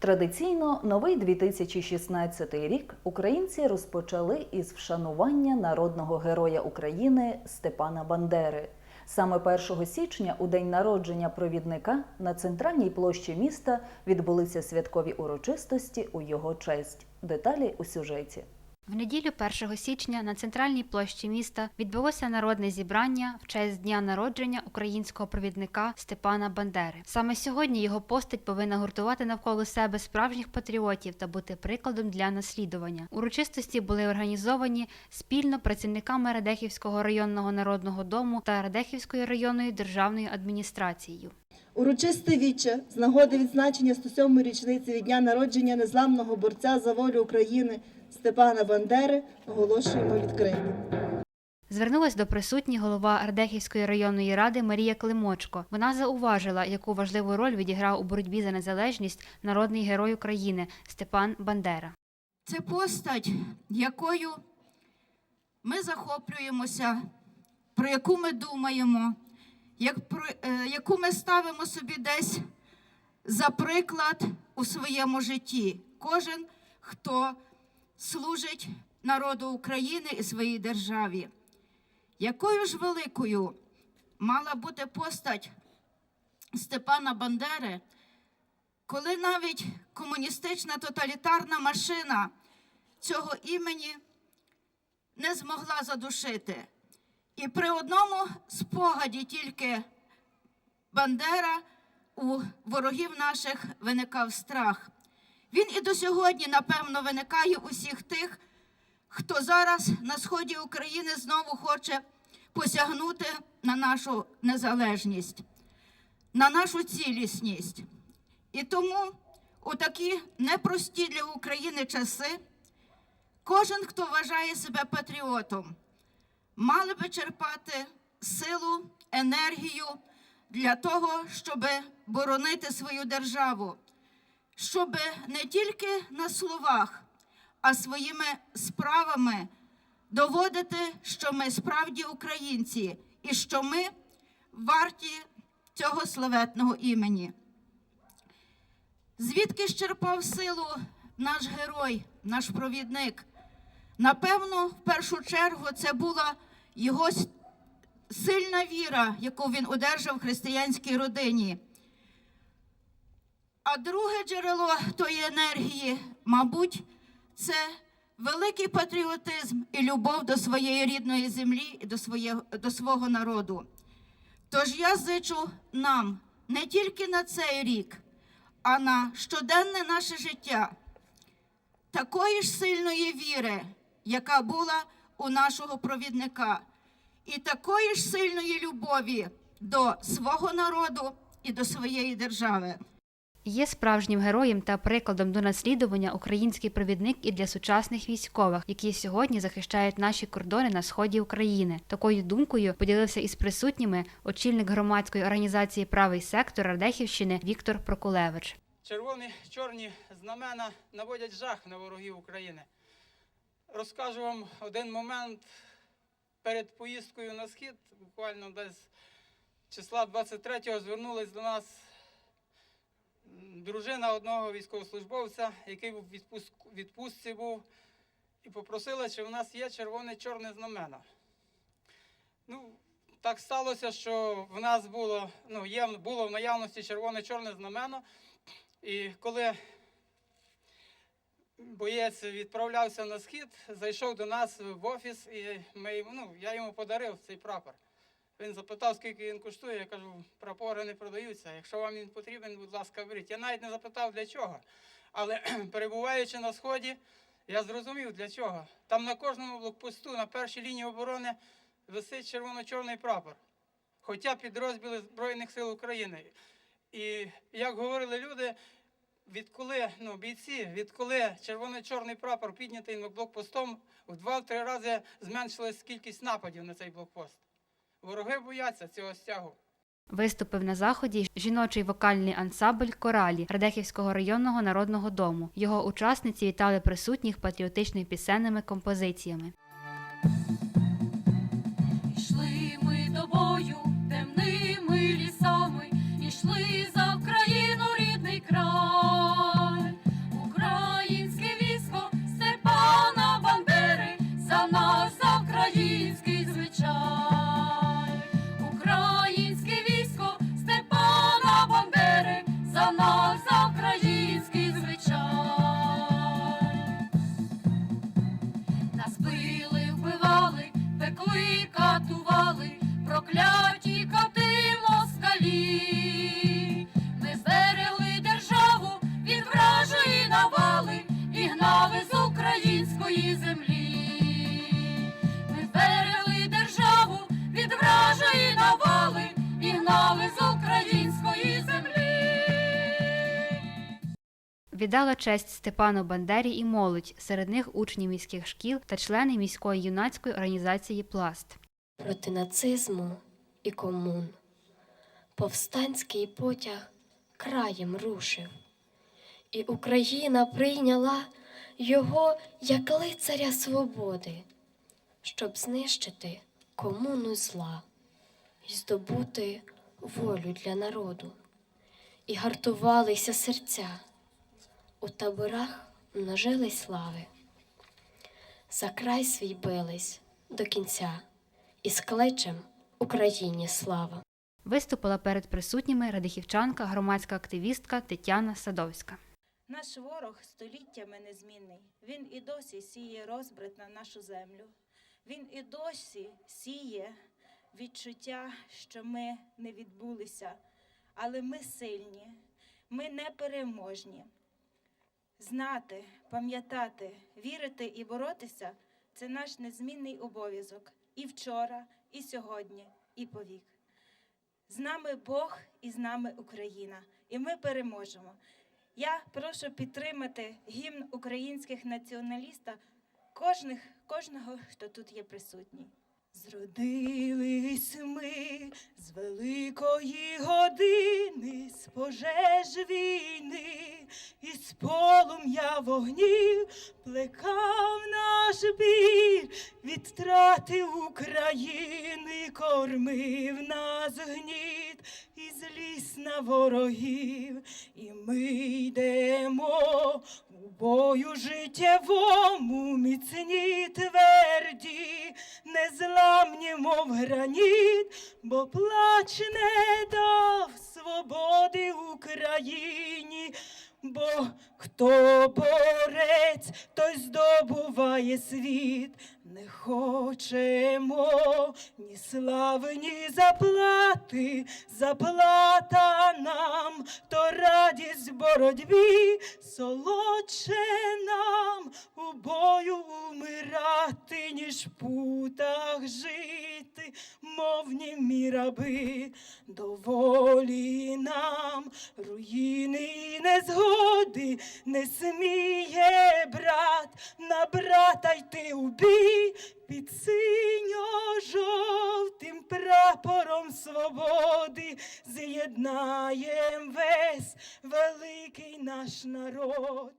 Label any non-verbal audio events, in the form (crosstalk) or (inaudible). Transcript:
Традиційно новий 2016 рік українці розпочали із вшанування народного героя України Степана Бандери. Саме 1 січня, у день народження провідника, на центральній площі міста відбулися святкові урочистості у його честь. Деталі у сюжеті. В неділю 1 січня на центральній площі міста відбулося народне зібрання в честь дня народження українського провідника Степана Бандери. Саме сьогодні його постать повинна гуртувати навколо себе справжніх патріотів та бути прикладом для наслідування. Урочистості були організовані спільно працівниками Радехівського районного народного дому та Радехівською районною державною адміністрацією. Урочисте віче з нагоди відзначення 107-ї річниці від дня народження незламного борця за волю України Степана Бандери оголошуємо відкритим. Звернулась до присутніх голова Ардехівської районної ради Марія Климочко. Вона зауважила, яку важливу роль відіграв у боротьбі за незалежність народний герой України Степан Бандера. Це постать, якою ми захоплюємося, про яку ми думаємо, яку ми ставимо собі десь за приклад у своєму житті. Кожен, хто служить народу України і своїй державі. Якою ж великою мала бути постать Степана Бандери, коли навіть комуністична тоталітарна машина цього імені не змогла задушити. І при одному спогаді тільки Бандера у ворогів наших виникав страх. Він і до сьогодні, напевно, виникає у всіх тих, хто зараз на сході України знову хоче посягнути на нашу незалежність, на нашу цілісність. І тому у такі непрості для України часи кожен, хто вважає себе патріотом, мали би черпати силу, енергію для того, щоб боронити свою державу, щоб не тільки на словах, а своїми справами доводити, що ми справді українці і що ми варті цього славетного імені. Звідки ж черпав силу наш герой, наш провідник? Напевно, в першу чергу це була його сильна віра, яку він одержав в християнській родині. А друге джерело тої енергії, мабуть, це великий патріотизм і любов до своєї рідної землі і до, своє, до свого народу. Тож я зичу нам не тільки на цей рік, а на щоденне наше життя такої ж сильної віри, яка була у нашого провідника, і такої ж сильної любові до свого народу і до своєї держави. Є справжнім героєм та прикладом до наслідування український провідник і для сучасних військових, які сьогодні захищають наші кордони на сході України. Такою думкою поділився із присутніми очільник громадської організації Правий сектор Радехівщини Віктор Прокулевич. Червоні чорні знамена наводять жах на ворогів України. Розкажу вам один момент перед поїздкою на схід, буквально десь числа 23-го звернулась до нас дружина одного військовослужбовця, який в відпустці був, і попросила, чи в нас є червоне чорне знамена. Ну, так сталося, що в нас було, ну, є, було в наявності червоне-чорне знамено. І коли боєць відправлявся на схід, зайшов до нас в офіс, і ми, ну, я йому подарив цей прапор. Він запитав, скільки він коштує. Я кажу, прапори не продаються. Якщо вам він потрібен, будь ласка, беріть. Я навіть не запитав для чого. Але (clears throat) перебуваючи на сході, я зрозумів для чого. Там на кожному блокпосту, на першій лінії оборони, висить червоно-чорний прапор. Хоча підрозділи Збройних сил України. І як говорили люди, відколи ну, бійці, відколи червоно-чорний прапор піднятий над блокпостом, в два-три рази зменшилась кількість нападів на цей блокпост. Вороги бояться цього стягу. Виступив на заході жіночий вокальний ансамбль Коралі Радехівського районного народного дому. Його учасниці вітали присутніх патріотичними пісенними композиціями. Ішли ми до бою темними лісами, ішли за катували, прокляли. Віддала честь Степану Бандері і молодь, серед них учні міських шкіл та члени міської юнацької організації Пласт. проти нацизму і комун. Повстанський потяг краєм рушив, і Україна прийняла його як лицаря свободи, щоб знищити комуну зла і здобути волю для народу. І гартувалися серця, у таборах множились слави, за край свій бились до кінця із кличем Україні слава. Виступила перед присутніми радихівчанка, громадська активістка Тетяна Садовська. Наш ворог століттями незмінний. Він і досі сіє розбрат на нашу землю. Він і досі сіє відчуття, що ми не відбулися, але ми сильні, ми непереможні. Знати, пам'ятати, вірити і боротися це наш незмінний обов'язок і вчора, і сьогодні, і повік. З нами Бог і з нами Україна, і ми переможемо. Я прошу підтримати гімн українських націоналістів кожних, кожного, хто тут є присутній. Зродились ми з великої години, з пожеж війни, і з полум'я вогнів плекав наш біль. Від втрати України, кормив нас гніт і злість на ворогів, і ми йдемо у бою життєвому, міцні тверді, незламні, мов граніт, бо плач не дав свободи Україні. Бо хто борець, той здобуває світ. Не хочемо ні слави, ні заплати. Заплата нам, то радість в боротьбі, солодше нам у бою умирати, ніж в путах жити, мов німі раби, доволі нам руїни і незгоди не на брата йти у бій під синьо-жовтим прапором свободи з'єднаєм весь великий наш народ.